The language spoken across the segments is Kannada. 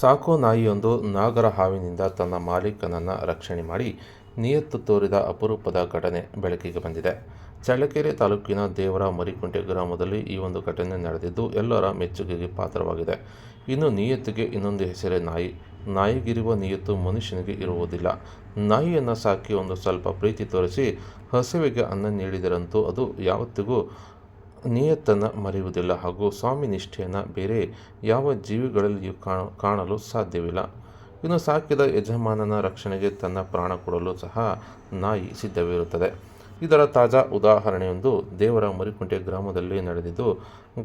ಸಾಕು ನಾಯಿಯೊಂದು ನಾಗರ ಹಾವಿನಿಂದ ತನ್ನ ಮಾಲೀಕನನ್ನು ರಕ್ಷಣೆ ಮಾಡಿ ನಿಯತ್ತು ತೋರಿದ ಅಪರೂಪದ ಘಟನೆ ಬೆಳಕಿಗೆ ಬಂದಿದೆ. ಚಳ್ಳಕೆರೆ ತಾಲೂಕಿನ ದೇವರ ಮರಿಕುಂಟೆ ಗ್ರಾಮದಲ್ಲಿ ಈ ಒಂದು ಘಟನೆ ನಡೆದಿದ್ದು ಎಲ್ಲರ ಮೆಚ್ಚುಗೆಗೆ ಪಾತ್ರವಾಗಿದೆ. ಇನ್ನು ನಿಯತ್ತಿಗೆ ಇನ್ನೊಂದು ಹೆಸರೇ ನಾಯಿ. ನಾಯಿಗಿರುವ ನಿಯತ್ತು ಮನುಷ್ಯನಿಗೆ ಇರುವುದಿಲ್ಲ. ನಾಯಿಯನ್ನು ಸಾಕಿ ಒಂದು ಸ್ವಲ್ಪ ಪ್ರೀತಿ ತೋರಿಸಿ, ಹಸುವಿಗೆ ಅನ್ನ ನೀಡಿದರಂತೂ ಅದು ಯಾವತ್ತಿಗೂ ನಿಯತ್ತನ್ನು ಮರೆಯುವುದಿಲ್ಲ ಹಾಗೂ ಸ್ವಾಮಿ ನಿಷ್ಠೆಯನ್ನು ಬೇರೆ ಯಾವ ಜೀವಿಗಳಲ್ಲಿಯೂ ಕಾಣ, ಕಾಣಲು ಸಾಧ್ಯವಿಲ್ಲ. ಇನ್ನು ಸಾಕಿದ ಯಜಮಾನನ ರಕ್ಷಣೆಗೆ ತನ್ನ ಪ್ರಾಣ ಕೊಡಲು ಸಹ ನಾಯಿ ಸಿದ್ಧವಿರುತ್ತದೆ. ಇದರ ತಾಜಾ ಉದಾಹರಣೆಯೊಂದು ದೇವರ ಮರಿಕುಂಟೆ ಗ್ರಾಮದಲ್ಲಿ ನಡೆದಿದ್ದು,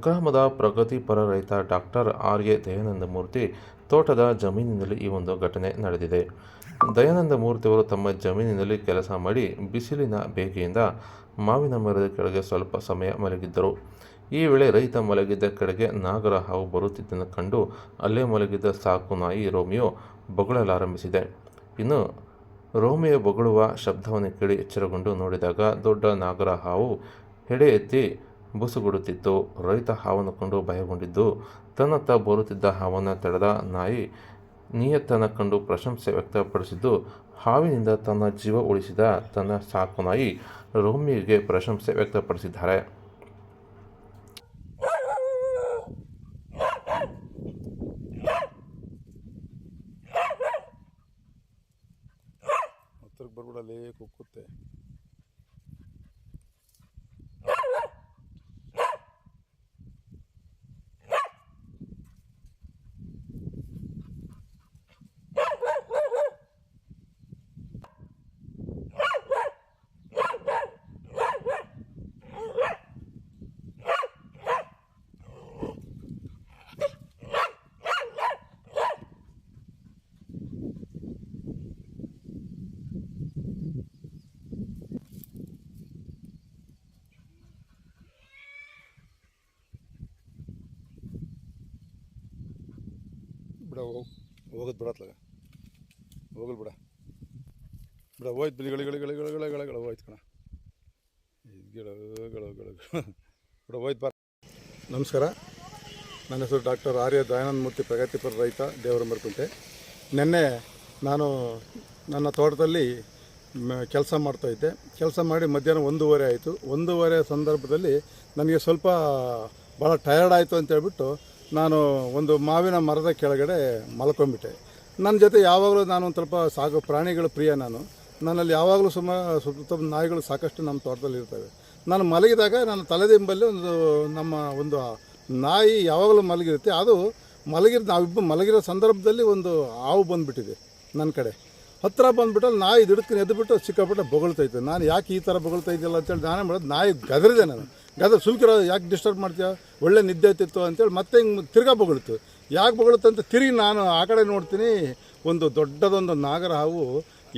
ಗ್ರಾಮದ ಪ್ರಗತಿಪರ ರೈತ doctor R A Dayananda Murthy ತೋಟದ ಜಮೀನಿನಲ್ಲಿ ಈ ಒಂದು ಘಟನೆ ನಡೆದಿದೆ. ದಯಾನಂದ ಮೂರ್ತಿಯವರು ತಮ್ಮ ಜಮೀನಿನಲ್ಲಿ ಕೆಲಸ ಮಾಡಿ ಬಿಸಿಲಿನ ಬೇಗೆಯಿಂದ ಮಾವಿನ ಮರದ ಕೆಳಗೆ ಸ್ವಲ್ಪ ಸಮಯ ಮಲಗಿದ್ದರು. ಈ ವೇಳೆ ರೈತ ಮಲಗಿದ್ದ ಕಡೆಗೆ ನಾಗರ ಹಾವು ಬರುತ್ತಿದ್ದನ್ನು ಕಂಡು ಅಲ್ಲೇ ಮಲಗಿದ್ದ ಸಾಕು ನಾಯಿ ರೋಮಿಯೋ ಬೊಗಳಲಾರಂಭಿಸಿದೆ. ಇನ್ನು ರೋಮಿಯೋ ಬೊಗಳುವ ಶಬ್ದವನ್ನು ಕೇಳಿ ಎಚ್ಚರಗೊಂಡು ನೋಡಿದಾಗ ದೊಡ್ಡ ನಾಗರ ಹಾವು ಹೆಡೆ ಎತ್ತಿ ಬುಸುಗುಡುತ್ತಿತ್ತು. ರೈತ ಹಾವನ್ನು ಕಂಡು ಭಯಗೊಂಡಿದ್ದು, ತನ್ನತ್ತ ಬರುತ್ತಿದ್ದ ಹಾವನ್ನು ತಡೆದ ನಾಯಿ ನಿಯತ್ತನ ಕಂಡು ಪ್ರಶಂಸೆ ವ್ಯಕ್ತಪಡಿಸಿದ್ದು, ಹಾವಿನಿಂದ ತನ್ನ ಜೀವ ಉಳಿಸಿದ ತನ್ನ ಸಾಕು ನಾಯಿ ರೋಮಿಗೆ ಪ್ರಶಂಸೆ ವ್ಯಕ್ತಪಡಿಸಿದ್ದಾರೆ. ಹತ್ರಕ್ಕೆ ಬರ್ಬಿಡಲ್ಲಿ ಕುಕ್ಕುತ್ತೆ. ಬಿಡ, ಹೋಗ್. ಹೋಗೋದು ಬಿಡತ್ಲಾಗ ಹೋಗಲ್ ಬಿಡ. ಬಿಡ, ಹೋಯ್ತು ಗಳಿ ಹೋಯ್ತು ಕಣ. ಇದು ಗಿಡ ಗಳ ಗಳ ಬಿಡ, ಹೋಯ್ತು ಬಾ. ನಮಸ್ಕಾರ. ನನ್ನ ಹೆಸರು ಡಾಕ್ಟರ್ ಆರ್ಯ ದಯಾನಂದ ಮೂರ್ತಿ ಪ್ರಗತಿಪರ ರೈತ ದೇವರ ಮರ್ಕುಂಟೆ ನಿನ್ನೆ ನಾನು ನನ್ನ ತೋಟದಲ್ಲಿ ಕೆಲಸ ಮಾಡ್ತಾಯಿದ್ದೆ ಕೆಲಸ ಮಾಡಿ ಮಧ್ಯಾಹ್ನ ಒಂದೂವರೆ ಆಯಿತು. ಒಂದೂವರೆ ಸಂದರ್ಭದಲ್ಲಿ ನನಗೆ ಸ್ವಲ್ಪ ಭಾಳ ಟಯರ್ಡ್ ಆಯಿತು ಅಂತ ಹೇಳ್ಬಿಟ್ಟು ನಾನು ಒಂದು ಮಾವಿನ ಮರದ ಕೆಳಗಡೆ ಮಲ್ಕೊಂಡ್ಬಿಟ್ಟೆ ನನ್ನ ಜೊತೆ ಯಾವಾಗಲೂ ನಾನು ಒಂದು ಸ್ವಲ್ಪ ಸಾಕು ಪ್ರಾಣಿಗಳ ಪ್ರಿಯ ನಾನು. ನನ್ನಲ್ಲಿ ಯಾವಾಗಲೂ ಸುಮ ಸುತ್ತ ನಾಯಿಗಳು ಸಾಕಷ್ಟು ನಮ್ಮ ತೋಟದಲ್ಲಿ ಇರ್ತವೆ. ನಾನು ಮಲಗಿದಾಗ ನನ್ನ ತಲೆದಿಂಬಲ್ಲಿ ಒಂದು, ನಮ್ಮ ಒಂದು ನಾಯಿ ಯಾವಾಗಲೂ ಮಲಗಿರುತ್ತೆ. ಅದು ಮಲಗಿರೋ, ನಾವಿಬ್ಬರು ಮಲಗಿರೋ ಸಂದರ್ಭದಲ್ಲಿ ಒಂದು ಹಾವು ಬಂದುಬಿಟ್ಟಿದೆ ನನ್ನ ಕಡೆ. ಹತ್ತಿರ ಬಂದುಬಿಟ್ಟು ನಾಯಿ ದಿಡ್ತೀನಿ ಎದ್ದುಬಿಟ್ಟು ಸಿಕ್ಕಾಪಟ್ಟೆ ಬೊಗಳ್ತೈತೆ ನಾನು ಯಾಕೆ ಈ ಥರ ಬೊಗಳ್ತಾ ಇದ್ದಿಲ್ಲ ಅಂತೇಳಿ ನಾನೇ ಮಾಡೋದು. ನಾಯಿ ಗದರಿದೆ ನಾನು. ಗದ್ರ ಸುಮ್ಕಿರೋ ಯಾಕೆ ಡಿಸ್ಟರ್ಬ್ ಮಾಡ್ತೀಯ? ಒಳ್ಳೆ ನಿದ್ದೆ ಆಯ್ತಿತ್ತು ಅಂತೇಳಿ ಮತ್ತೆ ಹಿಂಗೆ ತಿರ್ಗಾ ಬಗಳತ್ತು ಯಾಕೆ ಬೊಗಳುತ್ತೆ ಅಂತ ತಿರುಗಿ ನಾನು ಆ ಕಡೆ ನೋಡ್ತೀನಿ, ಒಂದು ದೊಡ್ಡದೊಂದು ನಾಗರ ಹಾವು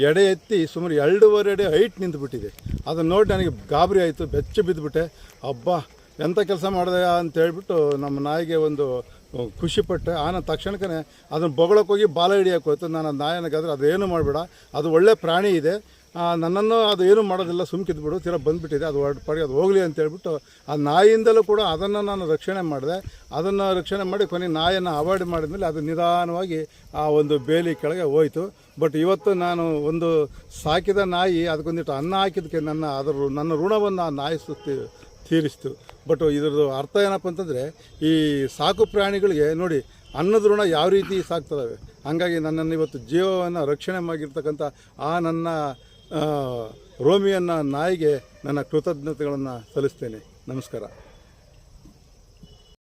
ಎಡೆ ಎತ್ತಿ ಸುಮಾರು ಎರಡೂವರೆ ಎಡೆ ಹೈಟ್ ನಿಂತುಬಿಟ್ಟಿದೆ. ಅದನ್ನು ನೋಡಿ ನನಗೆ ಗಾಬರಿ ಆಯಿತು, ಬೆಚ್ಚ ಬಿದ್ದುಬಿಟ್ಟೆ ಅಬ್ಬಾ ಎಂಥ ಕೆಲಸ ಮಾಡಿದೆ ಅಂತ ಹೇಳ್ಬಿಟ್ಟು ನಮ್ಮ ನಾಯಿಗೆ ಒಂದು ಖುಷಿಪಟ್ಟೆ ಆನ ತಕ್ಷಣಕ್ಕೆ ಅದನ್ನು ಬೊಗಳಕ್ಕೋಗಿ ಬಾಲ ಹಿಡಿಯೋಕೆ ಹೋಯ್ತು. ನಾನು ನಾಯನಗಾದ್ರೆ ಅದೇನು ಮಾಡಬೇಡ. ಅದು ಒಳ್ಳೆ ಪ್ರಾಣಿ ಇದೆ. ನನ್ನನ್ನು ಅದು ಏನು ಮಾಡೋದಿಲ್ಲ ಸುಮ್ಕಿದ್ಬಿಡು ತೀರ ಬಂದುಬಿಟ್ಟಿದೆ, ಅದು ಹೊರಟು ಪಡಿ, ಅದು ಹೋಗಲಿ ಅಂತ ಹೇಳ್ಬಿಟ್ಟು ಆ ನಾಯಿಯಿಂದಲೂ ಕೂಡ ಅದನ್ನು ನಾನು ರಕ್ಷಣೆ ಮಾಡಿದೆ. ಅದನ್ನು ರಕ್ಷಣೆ ಮಾಡಿ ಕೊನೆ ನಾಯಿಯನ್ನು ಅವಾಯ್ಡ್ ಮಾಡಿದ್ಮೇಲೆ ಅದು ನಿಧಾನವಾಗಿ ಆ ಒಂದು ಬೇಲಿ ಕೆಳಗೆ ಹೋಯಿತು. ಬಟ್ ಇವತ್ತು ನಾನು ಒಂದು ಸಾಕಿದ ನಾಯಿ ಅದಕ್ಕೊಂದಿಟ್ಟು ಅನ್ನ ಹಾಕಿದ್ದಕ್ಕೆ ನನ್ನ ಅದರ ನನ್ನ ಋಣವನ್ನು ಆ ನಾಯಿ ಸುತ್ತಿ ತೀರಿಸ್ತು. ಬಟ್ ಇದ್ರದ್ದು ಅರ್ಥ ಏನಪ್ಪ ಅಂತಂದರೆ, ಈ ಸಾಕು ಪ್ರಾಣಿಗಳಿಗೆ ನೋಡಿ, ಅನ್ನದ ಋಣ ಯಾವ ರೀತಿ ಸಾಕ್ತದವೆ? ಹಾಗಾಗಿ ನನ್ನನ್ನು ಇವತ್ತು ಜೀವವನ್ನು ರಕ್ಷಣೆ ಮಾಡಿರ್ತಕ್ಕಂಥ ಆ ನನ್ನ ರೋಮಿಯನ್ನ ನಾಯಿಗೆ ನನ್ನ ಕೃತಜ್ಞತೆಗಳನ್ನು ಸಲ್ಲಿಸ್ತೇನೆ. ನಮಸ್ಕಾರ.